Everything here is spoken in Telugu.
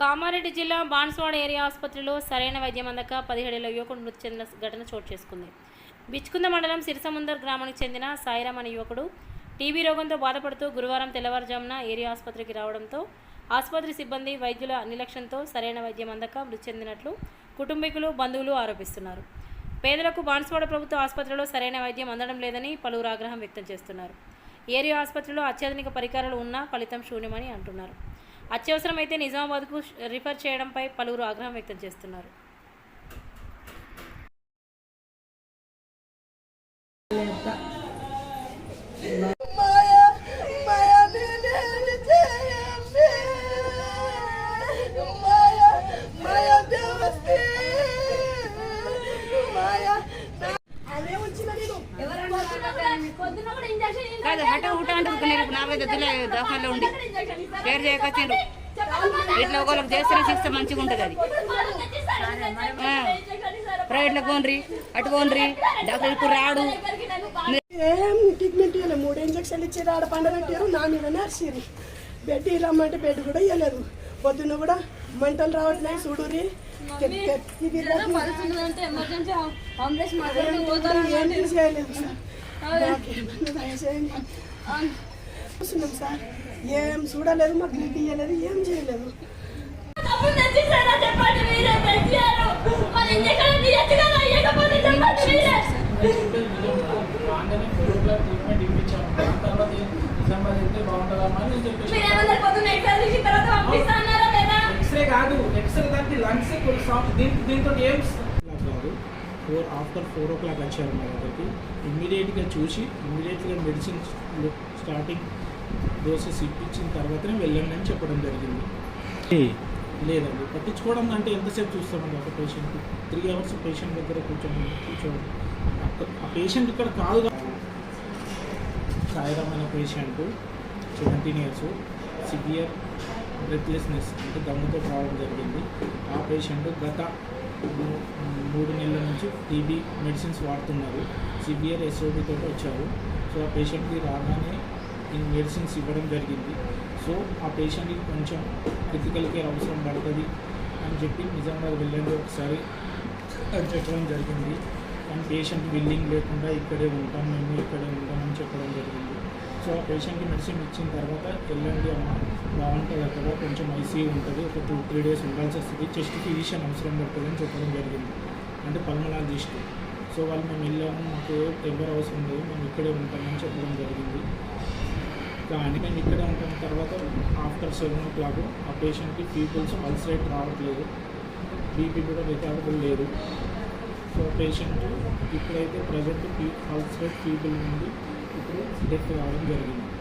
కామారెడ్డి జిల్లా బాన్స్వాడ ఏరియా ఆసుపత్రిలో సరైన వైద్యం అందక పదిహేడేళ్ళ యువకుడు మృతి చెందిన ఘటన చోటు చేసుకుంది. బిచ్కుంద మండలం సిరిసముందర్ గ్రామానికి చెందిన సాయిరామ్ అనే యువకుడు టీబీ రోగంతో బాధపడుతూ గురువారం తెల్లవారుజామున ఏరియా ఆసుపత్రికి రావడంతో ఆసుపత్రి సిబ్బంది వైద్యుల నిర్లక్ష్యంతో సరైన వైద్యం అందక మృతి చెందినట్లు కుటుంబీకులు బంధువులు ఆరోపిస్తున్నారు. పేదలకు బాన్స్వాడ ప్రభుత్వ ఆసుపత్రిలో సరైన వైద్యం అందడం లేదని పలువురు ఆగ్రహం వ్యక్తం చేస్తున్నారు. ఏరియా ఆసుపత్రిలో అత్యాధునిక పరికరాలు ఉన్నా ఫలితం శూన్యమని అంటున్నారు. అత్యవసరమైతే నిజామాబాద్కు రిఫర్ చేయడంపై పలువురు ఆగ్రహం వ్యక్తం చేస్తున్నారు. కాదు హఠ ఊట అంటుంది నేను నాలుగైదు ఎద్దుల దోకాల్లో ఉండి పేరు చేయకొచ్చిండు ఇట్లా ఒకళ్ళకి చేస్తే శిక్ష మంచిగా ఉంటుంది అది. ప్రైవేట్లో కోనరి అటు కోనరి డాక్టర్ ఇప్పుడు రాడు. ఏం ట్రీట్మెంట్ ఇవ్వలేదు మూడు ఇంజక్షన్లు ఇచ్చారు ఆడ పండబెట్టారు నా మీద నర్సిరు బెడ్ రమ్మంటే బెడ్ కూడా ఇవ్వలేదు పొద్దున్న కూడా మంటలు రావట్లేదు చూడురి ఎమర్జెన్సీ అంబులెన్స్ ఏం సార్ ఏం చూడలేదు మాకు బ్లడ్ ఇవ్వలేదు ఏం చేయలేదు దాని ఎక్స్రే కాదు ఎక్స్రే దానికి లంగ్స్ దీంతో ఏం four after four o'clock వచ్చారు మా దగ్గరికి ఇమ్మీడియట్గా చూసి ఇమ్మీడియట్గా మెడిసిన్ స్టార్టింగ్ డోసెస్ ఇప్పించిన తర్వాతనే వెళ్ళండి అని చెప్పడం జరిగింది. లేదండి. పట్టించుకోవడం అంటే ఎంతసేపు చూస్తామండి ఒక పేషెంట్కి? త్రీ అవర్స్ పేషెంట్ దగ్గర కూర్చొని కూర్చోండి ఆ పేషెంట్ ఇక్కడ కాదు కదా. సాయిరామైన patient seventeen years severe breathlessness అంటే దమ్ముతో రావడం జరిగింది. ఆ పేషెంట్ గత మూడు నెలల నుంచి టీబీ మెడిసిన్స్ వాడుతున్నారు. సివియర్ ఎస్ఓబితో వచ్చారు. సో ఆ పేషెంట్కి రాగానే ఈ మెడిసిన్స్ ఇవ్వడం జరిగింది. సో ఆ పేషెంట్కి కొంచెం క్రిటికల్ కేర్ అవసరం పడుతుంది అని చెప్పి నిజామాబాద్ వెళ్ళండి ఒకసారి అని చెప్పడం జరిగింది. కానీ పేషెంట్ బిల్లింగ్ లేకుండా ఇక్కడే ఉంటాం మేము ఇక్కడే సో ఆ పేషెంట్కి మెడిసిన్ ఇచ్చిన తర్వాత వెళ్ళండి అమ్మ బాగుంటుంది అక్కడ కొంచెం ఐసీ ఉంటుంది ఒక టూ త్రీ డేస్ ఉండాల్సి వస్తుంది. చెస్ట్ ఫిజిషియన్ అవసరం పడుతుంది అని చెప్పడం జరిగింది. అంటే పల్మనాలజిస్ట్ సో వాళ్ళు మేము వెళ్ళాము మాకు ఎవరు అవసరం లేదు మేము ఇక్కడే ఉంటామని చెప్పడం జరిగింది. కానీ మేము ఇక్కడే ఉంటాం తర్వాత ఆఫ్టర్ సెవెన్ ఓ క్లాక్ ఆ పేషెంట్కి పీపుల్స్ పల్స్ రేట్ రావట్లేదు. బీపీ కూడా రికార్డబుల్ లేదు. సో పేషెంట్ ఇప్పుడైతే ప్రజెంట్ పల్స్ రేట్ పీపుల్ నుండి ఇప్పుడు డెత్ కావడం జరిగింది